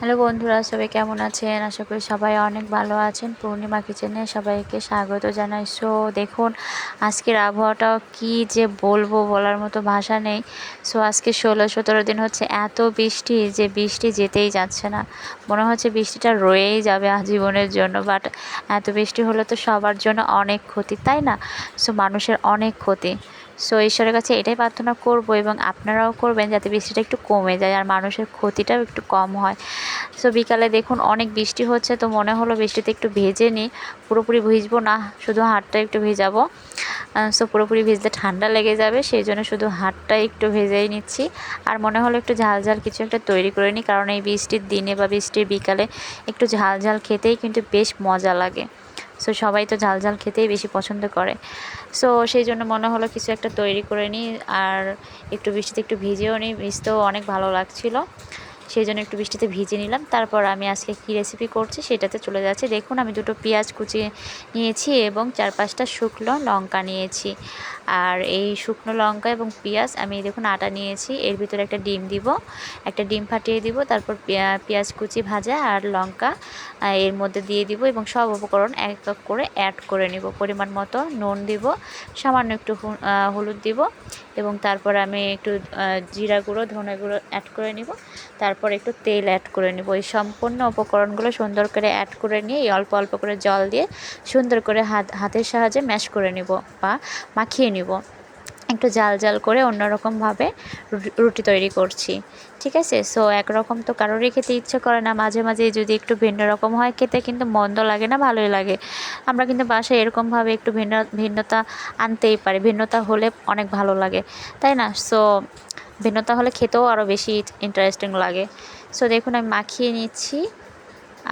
Hello বন্ধুরা, সবাই কেমন আছেন? আশা করি সবাই অনেক ভালো আছেন। পূর্ণিমা কিচেনে সবাইকে স্বাগত জানাই। সো, দেখুন, আজকের আবহাওয়াটা কি যে বলব বলার মতো ভাষা নেই। সো, আজকে ষোলো সতেরো দিন হচ্ছে এত বৃষ্টি যে বৃষ্টি যেতেই যাচ্ছে না। মনে হচ্ছে বৃষ্টিটা রয়েই যাবে আজীবনের জন্য বাট এত বৃষ্টি হলে তো সবার জন্য অনেক ক্ষতি, তাই না? সো, মানুষের অনেক ক্ষতি। সো ঈশ্বরের কাছে এটাই প্রার্থনা করব এবং আপনারাও করবেন যাতে বৃষ্টিটা একটু কমে যায় আর মানুষের ক্ষতিটাও একটু কম হয়। সো বিকালে দেখুন অনেক বৃষ্টি হচ্ছে তো মনে হলো বৃষ্টিতে একটু ভেজে নিই। পুরোপুরি ভিজবো না, শুধু হাতটা একটু ভেজাবো। সো পুরোপুরি ভিজলে ঠান্ডা লেগে যাবে, সেই জন্য শুধু হাতটা একটু ভেজেই নিচ্ছি। আর মনে হলো একটু ঝাল ঝাল কিছু একটা তৈরি করে নিই, কারণ এই বৃষ্টির দিনে বা বৃষ্টির বিকালে একটু ঝাল ঝাল খেতেই কিন্তু বেশ মজা লাগে। সো সবাই তো ঝাল ঝাল খেতেই বেশি পছন্দ করে। সো সেই জন্য মনে হলো কিছু একটা তৈরি করে নিই, আর একটু বৃষ্টিতে একটু ভিজেও নিই, ভিজতেও অনেক ভালো লাগছিল। সেই জন্য একটু বৃষ্টিতে ভিজে নিলাম। তারপর আমি আজকে কী রেসিপি করছি সেটাতে চলে যাচ্ছে। দেখুন, আমি দুটো পেঁয়াজ কুচিয়ে নিয়েছি এবং চার পাঁচটা শুকনো লঙ্কা নিয়েছি। আর এই শুকনো লঙ্কা এবং পেঁয়াজ আমি দেখুন আটা নিয়েছি। এর ভিতরে একটা ডিম দিব, একটা ডিম ফাটিয়ে দিব, তারপর পেঁয়াজ কুচি ভাজা আর লঙ্কা এর মধ্যে দিয়ে দিব এবং সব উপকরণ এক এক করে অ্যাড করে নিব। পরিমাণ মতো নুন দিব, সামান্য একটু হলুদ দিব এবং তারপর আমি একটু জিরা গুঁড়ো, ধনে গুঁড়ো অ্যাড করে নিব। তারপর একটু তেল অ্যাড করে নিব। এই সম্পূর্ণ উপকরণগুলো সুন্দর করে অ্যাড করে নিয়ে অল্প অল্প করে জল দিয়ে সুন্দর করে হাত, হাতের সাহায্যে ম্যাশ করে নিব বা মাখিয়ে নিব। একটু জাল জাল করে অন্যরকমভাবে রুটি তৈরি করছি। ঠিক আছে? সো একরকম তো কারোরই খেতে ইচ্ছে করে না। মাঝে মাঝে যদি একটু ভিন্ন রকম হয়, খেতে কিন্তু মন্দ লাগে না, ভালোই লাগে। আমরা কিন্তু বাসায় এরকমভাবে একটু ভিন্ন, ভিন্নতা আনতেই পারি। ভিন্নতা হলে অনেক ভালো লাগে। তাই না? সো ভিন্নতা হলে খেতেও আরও বেশি ইন্টারেস্টিং লাগে। সো দেখুন, আমি মাখিয়ে নিচ্ছি।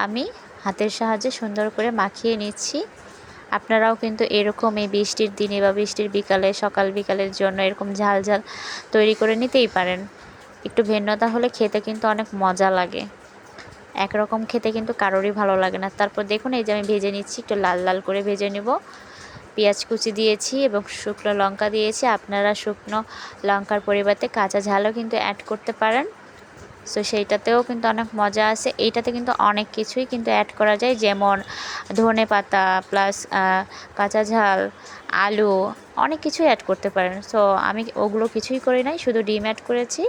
আমি হাতের সাহায্যে সুন্দর করে মাখিয়ে নিচ্ছি। আপনারাও কিন্তু এরকম এই বৃষ্টির দিনে বা বৃষ্টির বিকালে, সকাল বিকালের জন্য এরকম ঝাল ঝাল তৈরি করে নিতেই পারেন। একটু ভিন্নতা হলে খেতে কিন্তু অনেক মজা লাগে। একরকম খেতে কিন্তু কারোরই ভালো লাগে না। তারপর দেখুন, এই যে আমি ভেজে নিচ্ছি, একটু লাল লাল করে ভেজে নেব। পেঁয়াজ কুচি দিয়েছি এবং শুকনো লঙ্কা দিয়েছি। আপনারা শুকনো লঙ্কার পরিবর্তে কাঁচা ঝালও কিন্তু অ্যাড করতে পারেন। সো সেইটাতেও কিন্তু অনেক মজা আছে। এইটাতে কিন্তু অনেক কিছুই কিন্তু অ্যাড করা যায়। যেমন ধনে পাতা প্লাস কাঁচা ঝাল, আলু, অনেক কিছুই অ্যাড করতে পারেন। সো আমি ওগুলো কিছুই করি নাই। শুধু ডিম অ্যাড করেছি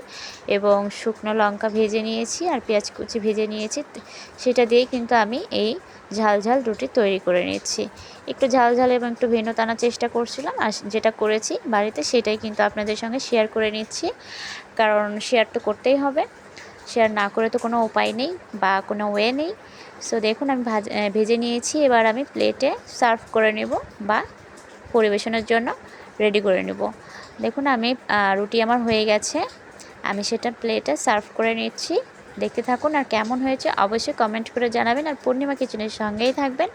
এবং শুকনো লঙ্কা ভেজে নিয়েছি আর পেঁয়াজ কুচি ভেজে নিয়েছি। সেটা দিয়েই কিন্তু আমি এই ঝাল ঝাল রুটি তৈরি করে নিচ্ছি। একটু ঝাল ঝাল এবং একটু ভিন্ন টানার চেষ্টা করছিলাম আর যেটা করেছি বাড়িতে সেটাই কিন্তু আপনাদের সঙ্গে শেয়ার করে নিচ্ছি। কারণ শেয়ার তো করতেই হবে। শেয়ার না করে তো কোনো উপায় নেই বা কোনো ওয়ে নেই। সো দেখুন আমি ভাজ নিয়েছি। এবার আমি প্লেটে সার্ভ করে নেব বা পরিবেশনের জন্য রেডি করে নেব। দেখুন আমি রুটি আমার হয়ে গেছে। আমি সেটা প্লেটে সার্ভ করে নিচ্ছি। দেখতে থাকুন আর কেমন হয়েছে অবশ্যই কমেন্ট করে জানাবেন আর পূর্ণিমা কিচেনের সঙ্গেই থাকবেন।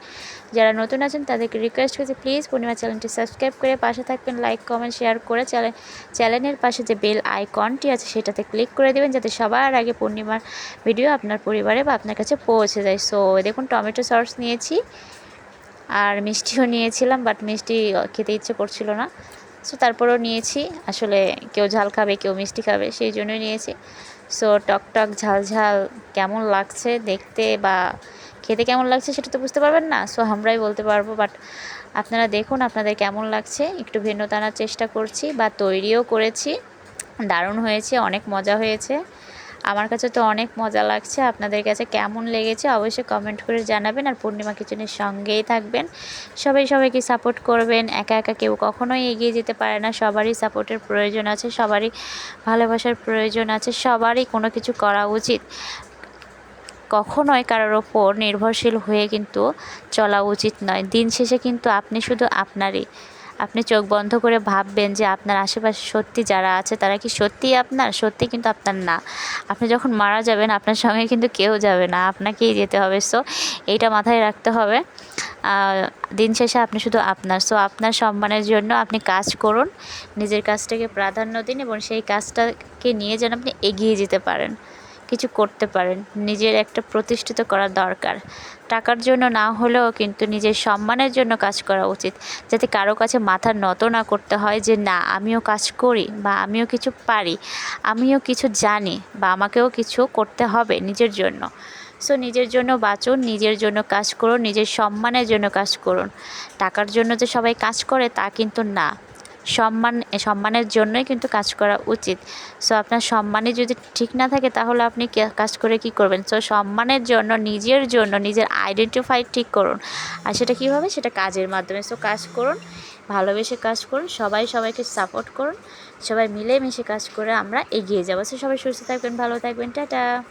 যারা নতুন আছেন তাদেরকে রিকোয়েস্ট করছি প্লিজ পূর্ণিমা চ্যানেলটি সাবস্ক্রাইব করে পাশে থাকবেন লাইক কমেন্ট শেয়ার করে চ্যানেল চ্যানেলের পাশে যে বেল আইকনটি আছে সেটাতে ক্লিক করে দেবেন যাতে সবার আগে পূর্ণিমার ভিডিও আপনার পরিবারে বা আপনার কাছে পৌঁছে যায়। সো দেখুন টমেটো সস নিয়েছি আর মিষ্টিও নিয়েছিলাম বাট মিষ্টি খেতে ইচ্ছে করছিল না। সো তারপরেও নিয়েছি। আসলে কেউ ঝাল খাবে, কেউ মিষ্টি খাবে, সেই জন্যই নিয়েছি। সো টক টক, ঝাল ঝাল, কেমন লাগছে দেখতে বা খেতে কেমন লাগছে সেটা তো বুঝতে পারবেন না। সো আমরাই বলতে পারব। বাট আপনারা দেখুন আপনাদের কেমন লাগছে। একটু ভিন্ন টানার চেষ্টা করছি বা তৈরিও করেছি। দারুণ হয়েছে, অনেক মজা হয়েছে। আমার কাছে তো অনেক মজা লাগছে। আপনাদের কাছে কেমন লেগেছে অবশ্যই কমেন্ট করে জানাবেন আর পূর্ণিমা কিচেনের সঙ্গেই থাকবেন। সবাই সবাইকে সাপোর্ট করবেন। একা একা কেউ কখনোই এগিয়ে যেতে পারে না। সবারই সাপোর্টের প্রয়োজন আছে, সবারই ভালোবাসার প্রয়োজন আছে, সবারই কোনো কিছু করা উচিত। কখনোই কারোর ওপর নির্ভরশীল হয়ে কিন্তু চলা উচিত নয়। দিন শেষে কিন্তু আপনি শুধু আপনারই। আপনি চোখ বন্ধ করে ভাববেন যে আপনার আশেপাশে সত্যি যারা আছে, তারা কি সত্যিই আপনার? সত্যি কিন্তু আপনার না। আপনি যখন মারা যাবেন, আপনার সঙ্গে কিন্তু কেউ যাবে না। আপনাকেই যেতে হবে। সো এইটা মাথায় রাখতে হবে। দিন শেষে আপনি শুধু আপনার। সো আপনার সম্মানের জন্য আপনি কাজ করুন। নিজের কাজটাকে প্রাধান্য দিন এবং সেই কাজটাকে নিয়ে যেন আপনি এগিয়ে যেতে পারেন। কিছু করতে পারেন। নিজের একটা প্রতিষ্ঠিত করা দরকার। টাকার জন্য না হলেও কিন্তু নিজের সম্মানের জন্য কাজ করা উচিত। যাতে কারও কাছে মাথা নত না করতে হয় যে, না, আমিও কাজ করি বা আমিও কিছু পারি, আমিও কিছু জানি বা আমাকেও কিছু করতে হবে নিজের জন্য। সো নিজের জন্য বাঁচুন, নিজের জন্য কাজ করুন, নিজের সম্মানের জন্য কাজ করুন। টাকার জন্য যে সবাই কাজ করে তা কিন্তু না। সম্মান, সম্মানের জন্যই কিন্তু কাজ করা উচিত। সো আপনার সম্মানই যদি ঠিক না থাকে, তাহলে আপনি কাজ করে কি করবেন? সো সম্মানের জন্য, নিজের জন্য, নিজের আইডেন্টিফাই ঠিক করুন। আর সেটা কীভাবে সেটা কাজের মাধ্যমে। সো কাজ করুন, ভালোবেসে কাজ করুন, সবাই সবাইকে সাপোর্ট করুন, সবাই মিলেমিশে কাজ করে আমরা এগিয়ে যাব। সো সবাই সুস্থ থাকবেন, ভালো থাকবেন, টাটা।